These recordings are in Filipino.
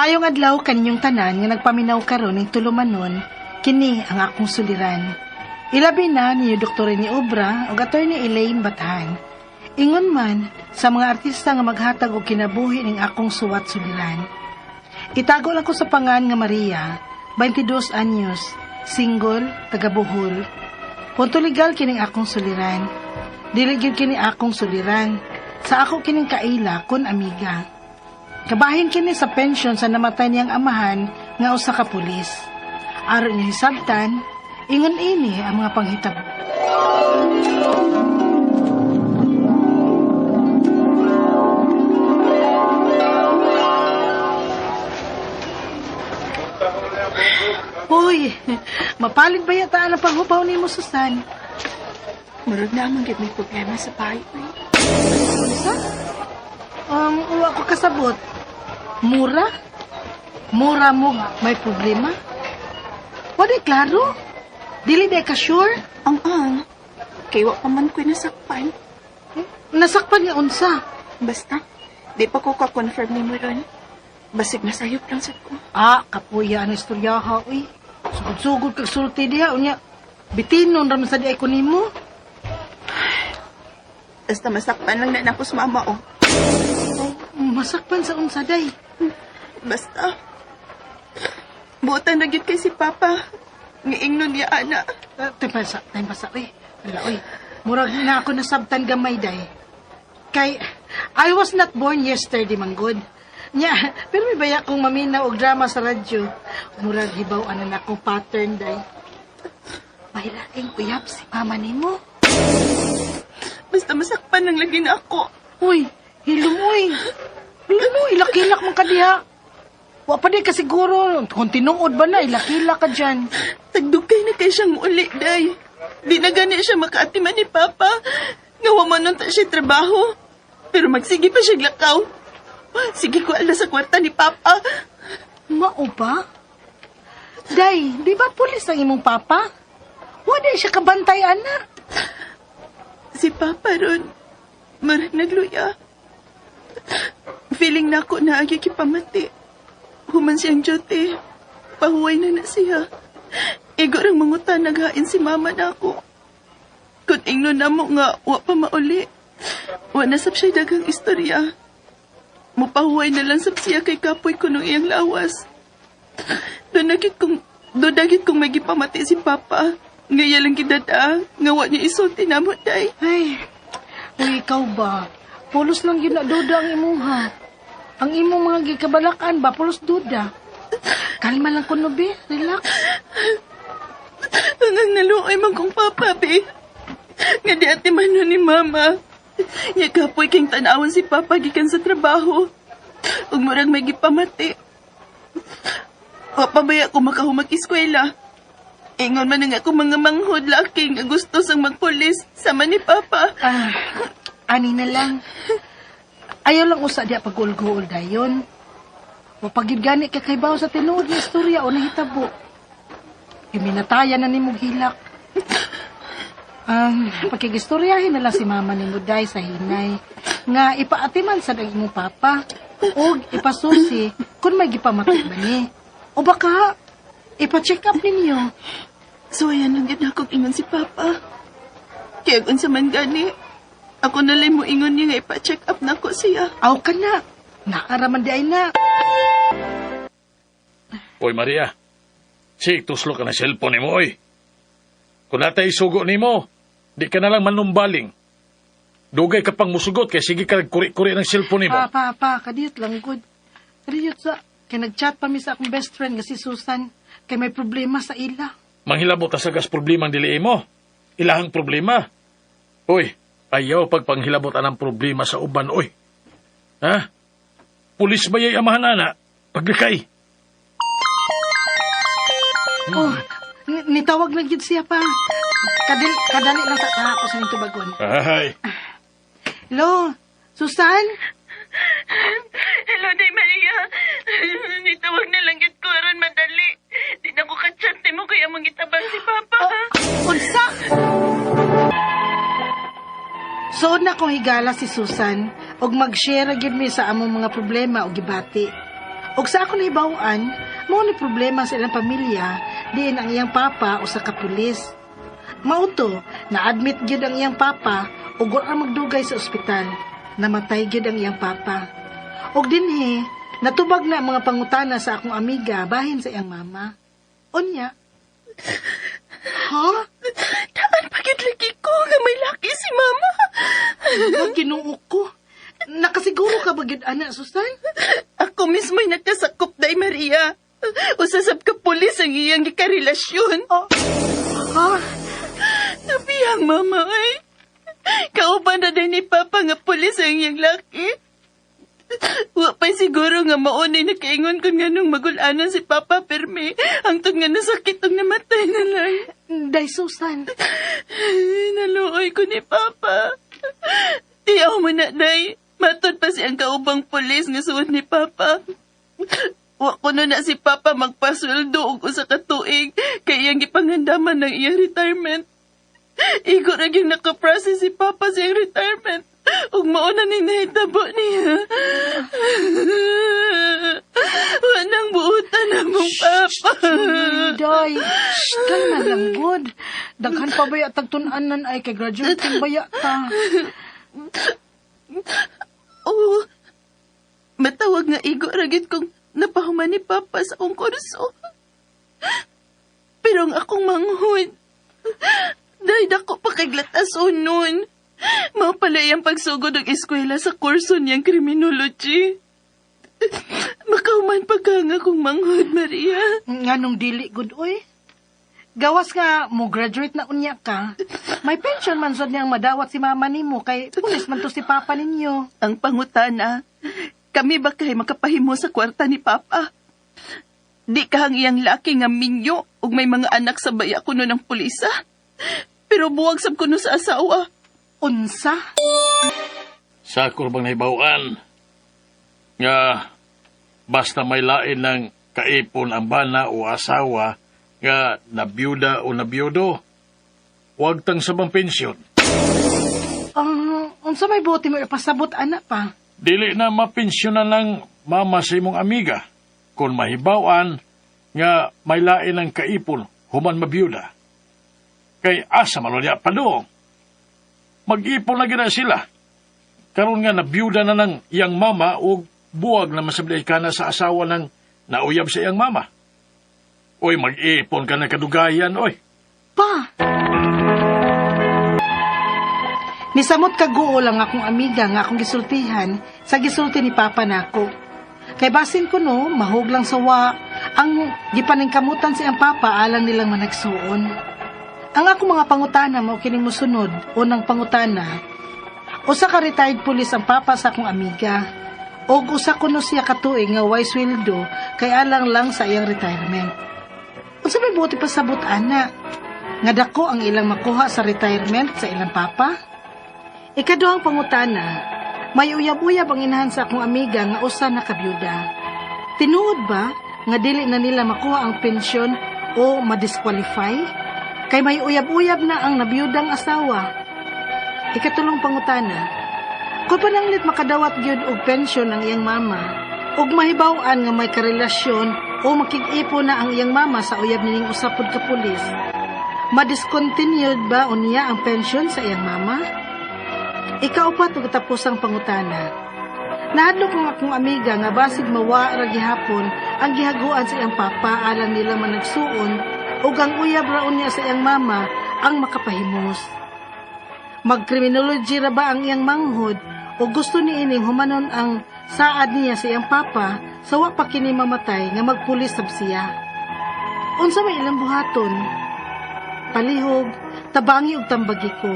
Mayong adlaw kaninyong tanan nga nagpaminaw karon ning tulumanon, kini ang akong suliran. Ilabi na ni Dr. ni Obra ug attorney Elaine Batahan. Ingon man sa mga artista nga maghatag og kinabuhi ning akong suwat suliran. Itago lang ko sa pangan nga Maria, 22 anyos, single, taga Bohol. Punto legal kining akong suliran. Dili gyud kini akong suliran. Sa ako kining kaila kun amiga. Kabahin kini sa pensyon sa namatay niyang amahan nga usa ka pulis. Aron niya hisabtan, ingon ini ang mga panghitabo. Hoy, mapalit ba yata ang panghupaw ni mo, Susan? Murag na man may problema sa bahay eh. Sa? Um, uwa ko kasabot. Mura? Mura mo may problema? Wala klaro? Dili day ka sure? Ang ang, kay wa pa man ko'y nasakpan. Nasakpan niya unsa. Basta, di pa ko ka-confirm ni mo ron. Basig nasayop lang sa ko. Ah, kapuya ang istoryaha, uy. Sugod-sugod kag sulti diha, unya. Bitinon raman sa di ay kunimo. Basta masakpan lang na nako sa mama oh. Masakpan sa unsa day. Basta, buotan na gid kay si Papa. Ngiingnon niya ana. Uh, time pasa, time pasa, uy. Wala, uy. Murag na ako nasabtan gamay day. Kay, I was not born yesterday, manggod. Nya, pero may baya kong maminaw og drama sa radyo. Murag hibaw ano na akong pattern day. May laking uyab si mama nimo. Basta masakpan lang lagi na ako. Uy, hilom uy, ilakilak man ka diha. Wa pa di ka siguro. Kung tinuod ba na, ilakilak ka dyan. Tagdugay na kay siyang uli, day. Di na gani siya makaatiman ni Papa. Nga man ta siya trabaho. Pero magsige pa siya lakaw. Sige ko ala sa kwarta ni Papa. Mao ba? Day, di ba pulis ang imong papa? Wala siya kabantay, anak. Si Papa ron, marag nagluya. Feeling na ako na agi kipamati. Human siyang duty. Pahuway na na siya. Igo rang mangutan naghain si mama na ako. Kung ingno na mo nga, wa pa mauli. Wa na sab siya dagang istorya. Mupahuway na lang sab siya kay kapoy ko nung iyang lawas. Doon nagit kong, doon nagit kong may gipamati si Papa. Ngaya lang gidada, nga wa niya isulti na mo, day. Ay, uy, ikaw ba? Pulos lang yun na duda ang imuha. Ang imong mga gikabalakan ba, pulos duda. Kalma lang kuno, be. Relax. Hanggang naluoy man kong papa, be. Nga di ati man ni mama. Nya kapoy king tanawan si papa gikan sa trabaho. Ug murag may gipamati. Papabaya ko makahumag eskwela. Ingon man nga ako mga manghod laki nga gusto sang magpulis sama ni papa. Ah, ani na lang. Ayaw lang usa diya pagulgol dayon. O pagid gani ka kay baw sa tinuod nga istorya o nahitabo. Iminatayan na ni mong hilak. Ang pakigistoryahin na lang si mama ni Muday sa hinay. Nga ipaatiman sa daging mong papa. O ipasusi kung may gipamatay ba ni. O baka ipa-check up ninyo. So ayan lang gid ako ingon si papa. Kaya kung sa man gani, ako na lang mo ingon niya nga ipa-check up na ko siya. Aw ka na. Naaraman di ay na. Oy, Maria. Sig, tuslo ka na cellphone ni mo, oy. Kung natay sugo ni mo, di ka na lang manumbaling. Dugay ka pang musugot, kaya sige ka kuri-kuri ng cellphone ni mo. Pa, pa, pa, kadiyot lang, good. Kadiyot sa, kaya nag-chat pa mi sa akong best friend nga si Susan, kay may problema sa ila. Manghilabot ta sa gas problema ang dili mo. Ilahang problema. Oy, ayaw pagpanghilabot ang problema sa uban, oy. Ha? Pulis ba yay amahan ana? Paglikay. Oh, ni- nitawag na gyud siya pa. Kadil, kadali lang sa kahapos sa nito bagon. Ay, Hello, Susan? Hello, Day Maria. Nitawag na lang yun ko aron madali. Di na ko ka-chat mo kaya mong itabang si Papa. Sood na kong higala si Susan og mag-share gyud mi sa among mga problema o gibati. Og sa ako nahibawaan, mao ni problema sa ilang pamilya, diin ang iyang papa o sa kapulis. Mauto, na-admit gyud ang iyang papa ug ang magdugay sa ospital. Namatay gyud ang iyang papa. Og dinhi, natubag na ang mga pangutana sa akong amiga bahin sa iyang mama. Unya. Ha? Daan pagid lagi ko nga may laki si mama. Ang ginuo ko. Nakasiguro ka ba gyud ana Susan? Ako mismo'y nagkasakop day Maria. Usasab ka pulis ang iyang gikarelasyon. Oh. Ha? Nabiyang mama ay. Kauban na din ni Papa nga pulis ang iyang laki. Wa pa siguro nga maunay na kaingon ko nga nung magulanan si Papa Perme. Ang tug nga nasakit ang namatay na lang. Day Susan. Naluoy ko ni Papa. Tiyaw mo na, Day. Matod pa siyang kaubang pulis nga suot ni Papa. Wa ko na na si Papa magpasweldo og usa ka tuig kay iyang gipangandaman ng iyang retirement. Igo ra gyud nakaprocess si Papa sa iyang retirement. Ug mao na ni nahitabo niya. Wa nang buutan na mong Papa. Day, shh, kalma lang, good. Daghan pa baya tagtunanan ay kay graduating baya ta. Oo. Matawag nga igo ragit kong napahuman ni Papa sa akong kurso. Pero ang akong manghod, dahil dako pa kay glatason nun. Mao pala yung pagsugod ng eskwela sa kurso niyang criminology. Makahuman pa ka nga kong manghod, Maria. Nganong dili, good, oy. Gawas nga mo graduate na unya ka. May pension man sad niyang madawat si mama nimo kay pulis man to si papa ninyo. Ang pangutana, kami ba kay makapahimo sa kwarta ni Papa? Di ka ang iyang laki nga minyo ug may mga anak sa baya kuno ng pulisa. Pero buwag sab kuno sa asawa. Unsa? Sa kurbang nahibawaan, nga basta may lain ng kaipon ang bana o asawa nga nabiyuda o nabiyudo, huwag tang sabang pensyon. Ang unsa may buti mo ipasabot ana pa? Dili na mapensyonan ng mama sa imong amiga kung mahibawan nga may lain ng kaipon human mabiyuda. Kay asa malulya pa doon. Mag-ipon na gina sila. Karon nga nabiyuda na ng iyang mama o buwag na masablay ka na sa asawa ng nauyab sa iyang mama. Oy, mag-ipon ka na kadugayan, oy. Pa! Nisamot kaguo lang akong amiga nga akong gisultihan sa gisulti ni Papa nako. Kay basin ko no, mahog lang sawa ang gipaningkamutan siyang Papa alang nilang managsuon. Ang ako mga pangutana mao kining mosunod, unang pangutana. Usa ka retired police ang Papa sa akong amiga. Og usa kuno siya katuig nga way sweldo kay alang lang sa iyang retirement. Unsa may buti pa sabot ana? Nga dako ang ilang makuha sa retirement sa ilang papa? Ikaduhang pangutana, may uyab-uyab ang inahan sa akong amiga nga usa na kabyuda. Tinuod ba nga dili na nila makuha ang pensyon o madisqualify? Kay may uyab-uyab na ang nabiyudang asawa. Ikatulong pangutana, kung pananglit makadawat gyud og pensyon ang iyang mama, ug mahibaw-an nga may karelasyon o makig-ipo na ang iyang mama sa uyab nining usapod ka pulis, madiscontinued ba unya ang pensyon sa iyang mama? Ikaupat ug tapusang pangutana. Nahadlok ang akong amiga nga basig mawa ra gihapon ang gihaguan sa iyang papa alang nila managsuon ug ang uyab ra unya sa iyang mama ang makapahimos. Magkriminology ra ba ang iyang manghod o gusto ni ining humanon ang saad niya sa iyang papa sa wa pa kini mamatay nga magpulis sab siya. Unsa may ilang buhaton? Palihog, tabangi ug tambagi ko.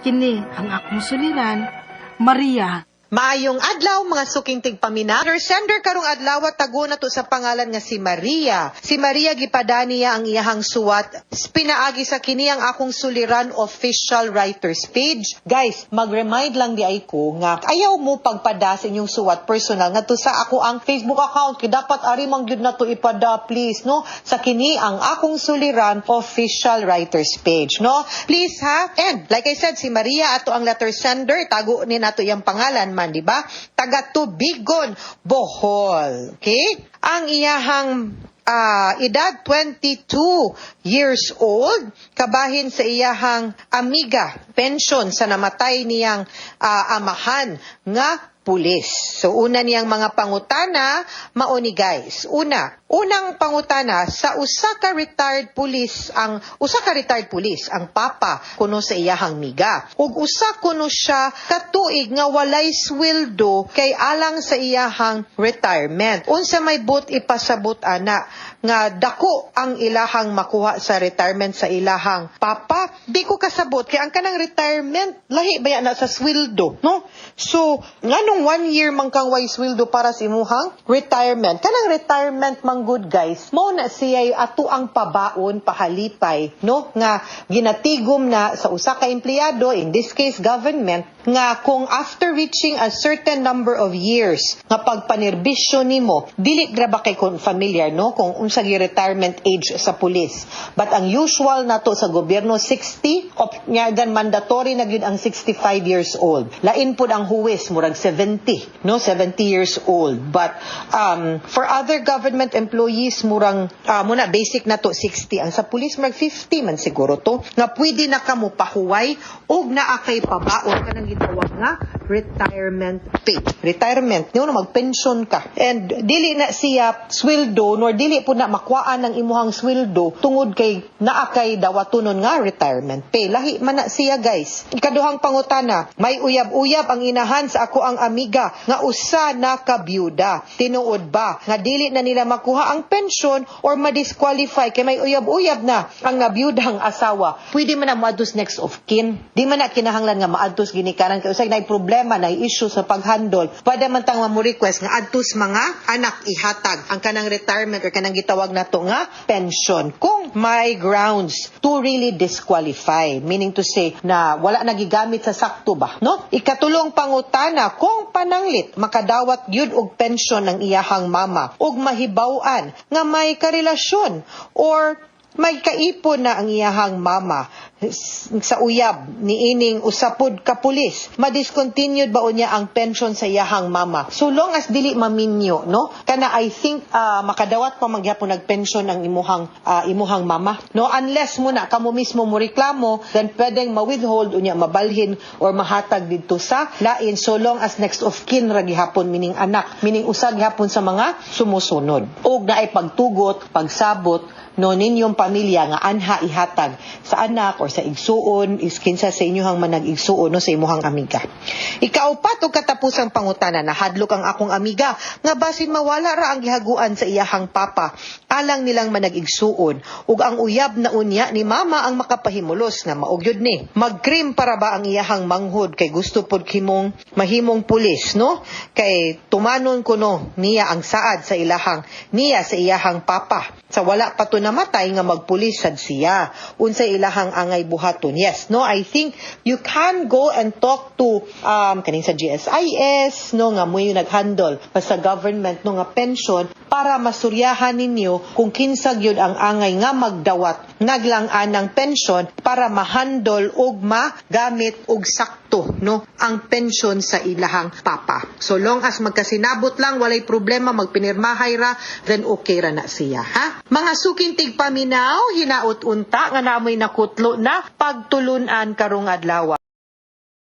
Kini ang akong suliran, Maria. Maayong adlaw mga suking tigpamina. Sender karong adlaw at tago na to sa pangalan nga si Maria. Si Maria gipadani niya ang iyahang suwat. Pinaagi sa kini ang akong suliran official writers page. Guys, mag-remind lang di ay ko nga ayaw mo pagpada sa inyong suwat personal nga to sa ako ang Facebook account kay dapat ari man gyud na to ipada please no sa kini ang akong suliran official writers page no please ha and like I said si Maria ato ang letter sender tago ni nato iyang pangalan man, di ba? Taga Tubigon, Bohol. Okay? Ang iyahang ah, edad 22 years old, kabahin sa iyahang amiga, pension sa namatay niyang ah, amahan nga pulis. So una niyang mga pangutana, mauni guys. Una, unang pangutana sa usa ka retired police ang usa ka retired police ang papa kuno sa iyahang miga. Ug usa kuno siya katuig nga walay sweldo kay alang sa iyahang retirement. Unsa may but ipasabot ana nga dako ang ilahang makuha sa retirement sa ilahang papa, di ko kasabot kay ang kanang retirement lahi ba na sa sweldo, no? So, nganong one year man kang way sweldo para sa imuhang retirement. Kanang retirement man good guys, mo na siya ato ang pabaon pahalipay, no? Nga ginatigom na sa usa ka empleyado, in this case government, nga kung after reaching a certain number of years nga pagpanirbisyo nimo dili gra ba kay kon familiar no kung unsa gi retirement age sa pulis but ang usual nato sa gobyerno 60 op nya dan mandatory na gyud ang 65 years old lain pud ang huwes murag 70 no? 70 years old. But um for other government employees murang ah, muna basic na to 60 ang sa pulis murag 50 man siguro to. Nga pwede na kamo pahuway og naa kay pabaon kanang gitawag nga retirement pay. Retirement. No na magpension ka. And dili na siya sweldo nor dili po na makuhaan ng imuhang sweldo tungod kay naa kay dawatonon nga retirement pay. Lahi man na siya guys. Ikaduhang pangutana may uyab-uyab ang inahan sa ako ang amiga nga usa na kabyuda tinuod ba nga dili na nila makuha ang pension or ma-disqualify kay may uyab-uyab na ang nabiyudang asawa? Pwede man na moadtos next of kin? Di man na kinahanglan nga maadtos ginikanan kay usay nay problema nay issue sa paghandol pwede man tang mo request nga adtos mga anak ihatag ang kanang retirement or kanang gitawag nato nga pension. Kung may grounds to really disqualify meaning to say na wala nagigamit sa sakto ba no? Ikatulong pangutana kung pananglit makadawat gyud og pension ng iyahang mama ug mahibaw-an nga may karelasyon or may kaipon na ang iyahang mama sa uyab ni ining usapod ka pulis. Madiscontinued ba unya ang pension sa iyahang mama? So long as dili maminyo no? Kana i think ah, makadawat pa magyapon nagpension ang imuhang ah, imuhang mama no? Unless mo na kamo mismo mo reklamo then pwedeng ma-withhold unya mabalhin or mahatag didto sa lain. So long as next of kin ra gihapon mining anak mining usag gihapon sa mga sumusunod. Og naay pagtugot pagsabot no? Ninyong pamilya nga anha ihatag sa anak or sa igsuon is kinsa sa inyohang manag igsuon no sa imuhang amiga. Ikaupat og katapusang pangutana nahadlok ang akong amiga nga basin mawala ra ang gihaguan sa iyahang papa. Alang nilang manag igsuon ug ang uyab na unya ni mama ang makapahimulos nga maugyod ni. Magkrim para ba ang iyahang manghod? Kay gusto pod kimong mahimong pulis no? Kay tumanon kuno niya ang saad sa ilahang niya sa iyahang papa. Sa wala pa to namatay nga magpulis sad siya. Unsay ilahang angay buhaton. Yes. No i think you can go and talk to um kaning sa GSIS no nga mo yung naghandle pa sa government no nga pension para masuryahan ninyo kung kinsa gyud ang angay nga magdawat naglang-an ng pension para mahandol og magamit og sakto no? Ang pension sa ilahang papa. So long as magkasinabot lang walay problema magpinirmahay ra then okay ra na siya ha? Mga suking tigpaminaw hinaut unta nga namoy nakutlo na pagtulunan karong adlaw